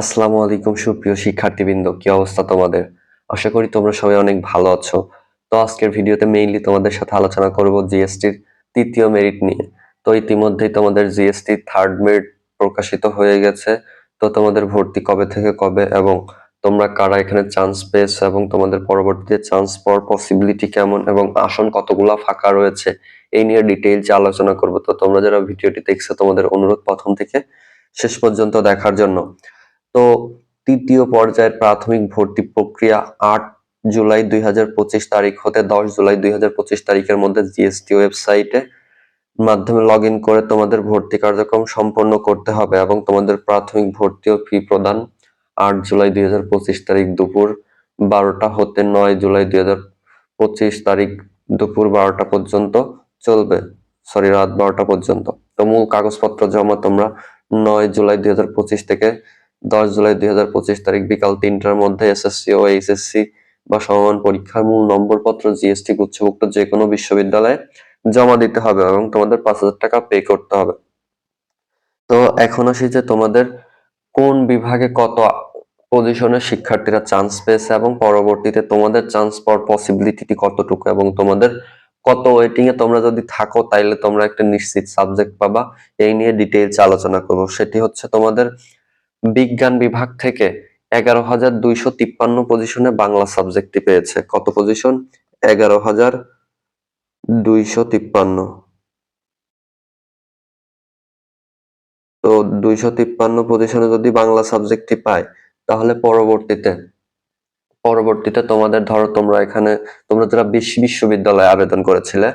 আসসালামু আলাইকুম সুপ্রিয় শিক্ষার্থীবৃন্দ, কি অবস্থা তোমাদের? আশা করি তোমরা সবাই অনেক ভালো আছো। তো আজকের ভিডিওতে মেইনলি তোমাদের সাথে আলোচনা করব জিএসটির তৃতীয় মেরিট নিয়ে। তো ইতিমধ্যেই তোমাদের জিএসটি থার্ড মেরিট প্রকাশিত হয়ে গেছে। তো তোমাদের ভর্তি কবে থেকে কবে এবং তোমরা কারা এখানে চান্স পেয়েছ এবং তোমাদের পরবর্তীতে চান্স পাওয়ার পসিবিলিটি কেমন এবং আসন কতগুলা ফাঁকা রয়েছে, এই নিয়ে ডিটেইলসে আলোচনা করব। তো তোমরা যারা ভিডিওটি দেখছ, তোমাদের অনুরোধ প্রথম থেকে শেষ পর্যন্ত দেখার জন্য। তো তৃতীয় পর্যায়ের প্রাথমিক ভর্তি প্রক্রিয়া আট জুলাই দুই হাজার পঁচিশ তারিখ হতে দশ জুলাই দুই হাজার পঁচিশ তারিখের মধ্যে জিএসটি ওয়েবসাইটে মাধ্যমে লগ করে তোমাদের ভর্তি কার্যক্রম সম্পন্ন করতে হবে এবং তোমাদের প্রাথমিক ভর্তি ও ফি প্রদান আট জুলাই দু হাজার পঁচিশ তারিখ দুপুর বারোটা হতে নয় জুলাই দুই হাজার পঁচিশ তারিখ দুপুর বারোটা পর্যন্ত চলবে। সরি রাত বারোটা পর্যন্ত। তো মূল কাগজপত্র জমা তোমরা নয় জুলাই দুই হাজার পঁচিশ থেকে দশ জুলাই দুই হাজার পঁচিশ তারিখ বিকাল তিনটার মধ্যে এসএসসি ও এইচএসসি বা সমমান পরীক্ষার মূল নম্বরপত্র জিএসটি গুচ্ছভুক্ত যে কোনো বিশ্ববিদ্যালয়ে জমা দিতে হবে এবং তোমাদের পাঁচ হাজার টাকা পে করতে হবে। তো এখন আসি যে তোমাদের কোন বিভাগে কত পজিশনের শিক্ষার্থীরা চান্স পেয়েছে এবং পরবর্তীতে তোমাদের চান্স পাওয়ার পসিবিলিটি কতটুকু এবং তোমাদের কত ওয়েটিং এ তোমরা যদি থাকো তাইলে তোমরা একটা নিশ্চিত সাবজেক্ট পাবা। এই নিয়ে ডিটেইলস আলোচনা করব। সেটি হচ্ছে তোমাদের বিজ্ঞান বিভাগ থেকে এগারো হাজার দুইশো তিপ্পান্ন পজিশনে বাংলা সাবজেক্টটি পেয়েছে। কত পজিশন এগারো হাজার দুইশো তিপ্পান্ন। তো দুইশো তিপ্পান্ন পজিশনে যদি বাংলা সাবজেক্টটি পায়, তাহলে পরবর্তীতে পরবর্তীতে তোমাদের ধরো তোমরা এখানে, তোমরা যারা বেশি বিশ্ববিদ্যালয়ে আবেদন করেছিলে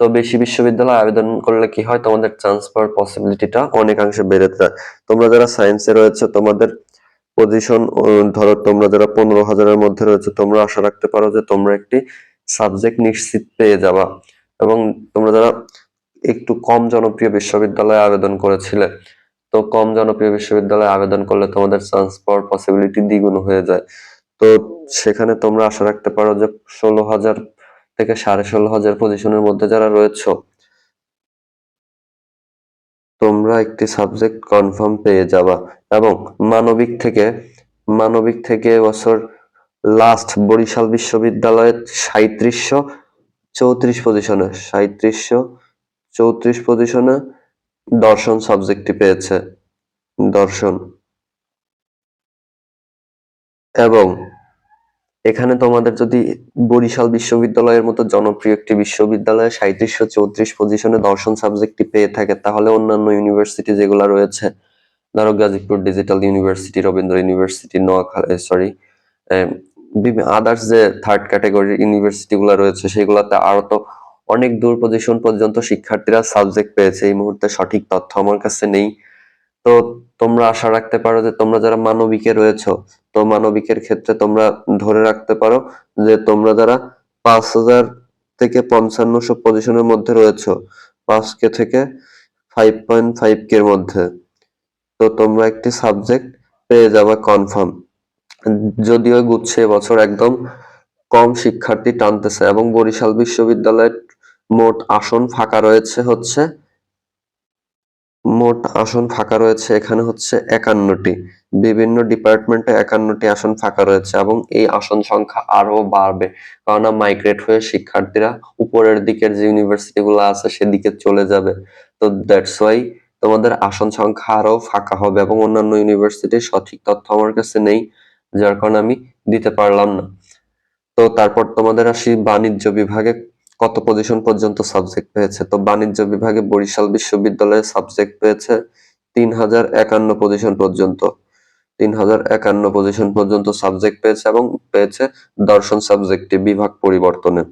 তো বেশি বিশ্ববিদ্যালয়ে আবেদন করলে কি হয়? তোমাদের চান্স পাওয়ার পসিবিলিটিটা অনেকাংশে বেড়ে যায়। তোমরা যারা সায়েন্সে রয়েছে, তোমাদের পজিশন ধরো তোমরা যারা পনেরো হাজারের মধ্যে রয়েছে, তোমরা আশা রাখতে পারো যে তোমরা একটি সাবজেক্ট নিশ্চিত পেয়ে যাবা। এবং তোমরা যারা একটু কম জনপ্রিয় বিশ্ববিদ্যালয়ে আবেদন করেছিলে, তো কম জনপ্রিয় বিশ্ববিদ্যালয়ে আবেদন করলে তোমাদের চান্স পাওয়ার পসিবিলিটি দ্বিগুণ হয়ে যায়। তো সেখানে তোমরা আশা রাখতে পারো যে ষোলো হাজার থেকে সাড়ে ষোলো হাজার পজিশনের মধ্যে যারা রয়েছে, তোমরা একটি সাবজেক্ট কনফার্ম পেয়ে যাবা এবং মানবিক থেকে মানবিক থেকে বছর লাস্ট বরিশাল বিশ্ববিদ্যালয়ের সাঁত্রিশশো চৌত্রিশ পজিশনে সাঁত্রিশশো চৌত্রিশ পজিশনে দর্শন সাবজেক্টটি পেয়েছে। দর্শন। এবং এখানে তোমাদের যদি বরিশাল বিশ্ববিদ্যালয়ের মতো জনপ্রিয় একটি বিশ্ববিদ্যালয়ে সাঁত্রিশশো চৌত্রিশ পজিশনে দর্শন সাবজেক্টটি পেয়ে থাকে, তাহলে অন্যান্য ইউনিভার্সিটি যেগুলো রয়েছে, ধরো Gazipur digital university Rabindra university Noakhali sorry others যে থার্ড ক্যাটাগরির ইউনিভার্সিটি গুলো রয়েছে, সেগুলোতে আরও তো অনেক দূর পজিশন পর্যন্ত শিক্ষার্থীরা সাবজেক্ট পেয়েছে। এই মুহূর্তে সঠিক তথ্য আমার কাছে নেই। তো তোমরা আশা রাখতে পারো যে তোমরা যারা মানবিকে রয়েছো, তো মানবিকের ক্ষেত্রে তোমরা ধরে রাখতে পারো যে তোমরা যারা পাঁচ হাজার থেকে পঞ্চান্নশো পজিশনের মধ্যে রয়েছো, পাঁচ কে থেকে ফাইভ পয়েন্ট ফাইভ কে মধ্যে, তো তোমরা একটি সাবজেক্ট পেয়ে যাবে কনফার্ম যদিও গুচ্ছে বছর একদম কম শিক্ষার্থী টানতেছে এবং বরিশাল বিশ্ববিদ্যালয়ের মোট আসন ফাঁকা রয়েছে হচ্ছে মোট আসন ফাঁকা রয়েছে, এখানে হচ্ছে একান্নটি। বিভিন্ন ডিপার্টমেন্টে একান্নটি আসন ফাঁকা রয়েছে এবং এই আসন সংখ্যা আরও বাড়বে। কেননা মাইগ্রেট হয়ে শিক্ষার্থীরা উপরের দিকের যে ইউনিভার্সিটি গুলো আছে সেদিকে চলে যাবে। তো দ্যাটস ওয়াই তোমাদের আসন সংখ্যা আরও ফাঁকা হবে এবং অন্যান্য ইউনিভার্সিটির সঠিক তথ্য আমার কাছে নেই, যার কারণে আমি দিতে পারলাম না। তো তারপর তোমাদের আসি বাণিজ্য বিভাগে কত পজিশন পর্যন্ত সাবজেক্ট পেয়েছে? তো বাণিজ্য বিভাগে বরিশাল বিশ্ববিদ্যালয়ে সাবজেক্ট পেয়েছে তিন হাজার একান্ন পজিশন পর্যন্ত। তিন হাজার একান্ন পজিশন পর্যন্ত সাবজেক্ট পেয়েছে এবং পেয়েছে দর্শন সাবজেক্টে বিভাগ পরিবর্তনে।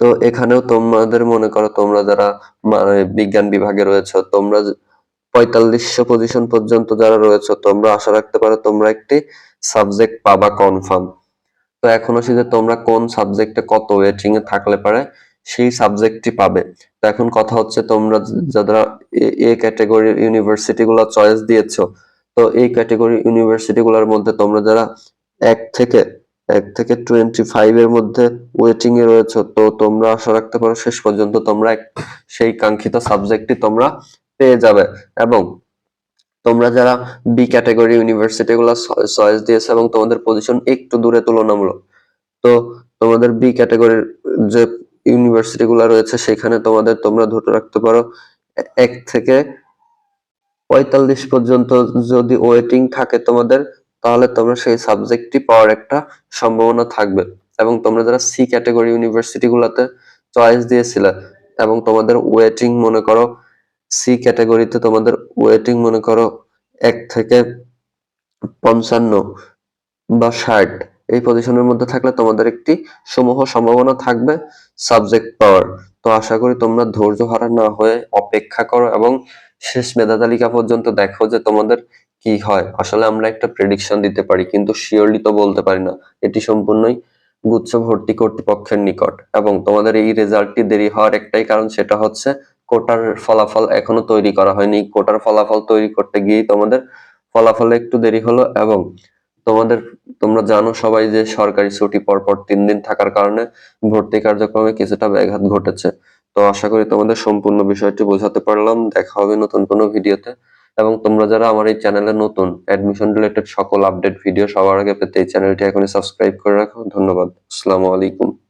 তো এখানেও তোমাদের মনে করো তোমরা যারা বিজ্ঞান বিভাগে রয়েছে, তোমরা পঁয়তাল্লিশশো পজিশন পর্যন্ত যারা রয়েছে, তোমরা আশা রাখতে পারো তোমরা একটি সাবজেক্ট পাবা কনফার্ম তো এখন হচ্ছে যে তোমরা কোন সাবজেক্টে কত ওয়েটিং এ থাকলে পারে, সেই সাবজেক্টটি পাবে। তো এখন কথা হচ্ছে তোমরা যারা এ ক্যাটাগরির ইউনিভার্সিটি গুলো চয়েস দিয়েছ, তো এই ক্যাটাগরি ইউনিভার্সিটি গুলোর মধ্যে তোমরা যারা এক থেকে এক থেকে টোয়েন্টি ফাইভ এর মধ্যে ওয়েটিং এ রয়েছে, তো তোমরা আশা রাখতে পারো শেষ পর্যন্ত তোমরা সেই কাঙ্ক্ষিত সাবজেক্টটি তোমরা পেয়ে যাবে। এবং তোমরা যারা বি ক্যাটাগরি ইউনিভার্সিটি গুলো চয়েস দিয়েছে এবং তোমাদের পজিশন একটু দূরে তুলনামূলক, তো তোমাদের বি ক্যাটাগরির যে ইউনিভার্সিটি গুলো রয়েছে সেখানে তোমাদের তোমরা ধরে রাখতে পারো এক থেকে পঁয়তাল্লিশ পর্যন্ত যদি ওয়েটিং থাকে তোমাদের, তাহলে তোমরা সেই সাবজেক্টটি পাওয়ার একটা সম্ভাবনা থাকবে। এবং তোমরা যারা সি ক্যাটাগরি ইউনিভার্সিটি গুলাতে চয়েস দিয়েছিলে এবং তোমাদের ওয়েটিং মনে করো সি ক্যাটাগরিতে তোমাদের ওয়েটিং মনে করো এক থেকে পঞ্চান্ন বা ষাট, এই পজিশনের মধ্যে থাকলে তোমাদের একটি সমূহ সম্ভাবনা থাকবে সাবজেক্ট পাওয়ার তো আশা করি তোমরা ধৈর্য হারা না হয়ে অপেক্ষা করো এবং শেষ মেধা তালিকা পর্যন্ত দেখো যে তোমাদের কি হয়। আসলে আমরা একটা প্রেডিকশন দিতে পারি, কিন্তু শিওরলি তো বলতে পারি না। এটি সম্পূর্ণই গুচ্ছ ভর্তি কর্তৃপক্ষের নিকট। এবং তোমাদের এই রেজাল্টটি দেরি হওয়ার একটাই কারণ সেটা হচ্ছে কোটার ফলাফল এখনও তৈরি করা হয়নি। কোটার ফলাফল তৈরি করতে গিয়েই তোমাদের ফলাফলে একটু দেরি হলো এবং তোমাদের, তোমরা জানো সবাই যে সরকারি ছুটি পরপর তিন দিন থাকার কারণে ভর্তি কার্যক্রমে কিছুটা ব্যাঘাত ঘটেছে। তো আশা করি তোমাদের সম্পূর্ণ বিষয়টি বোঝাতে পারলাম। দেখা হবে নতুন কোনো ভিডিওতে। এবং তোমরা যারা আমার এই চ্যানেলে নতুন অ্যাডমিশন রিলেটেড সকল আপডেট ভিডিও সবার আগে পেতে এই চ্যানেলটি এখনই সাবস্ক্রাইব করে রাখো। ধন্যবাদ। আসসালামু আলাইকুম।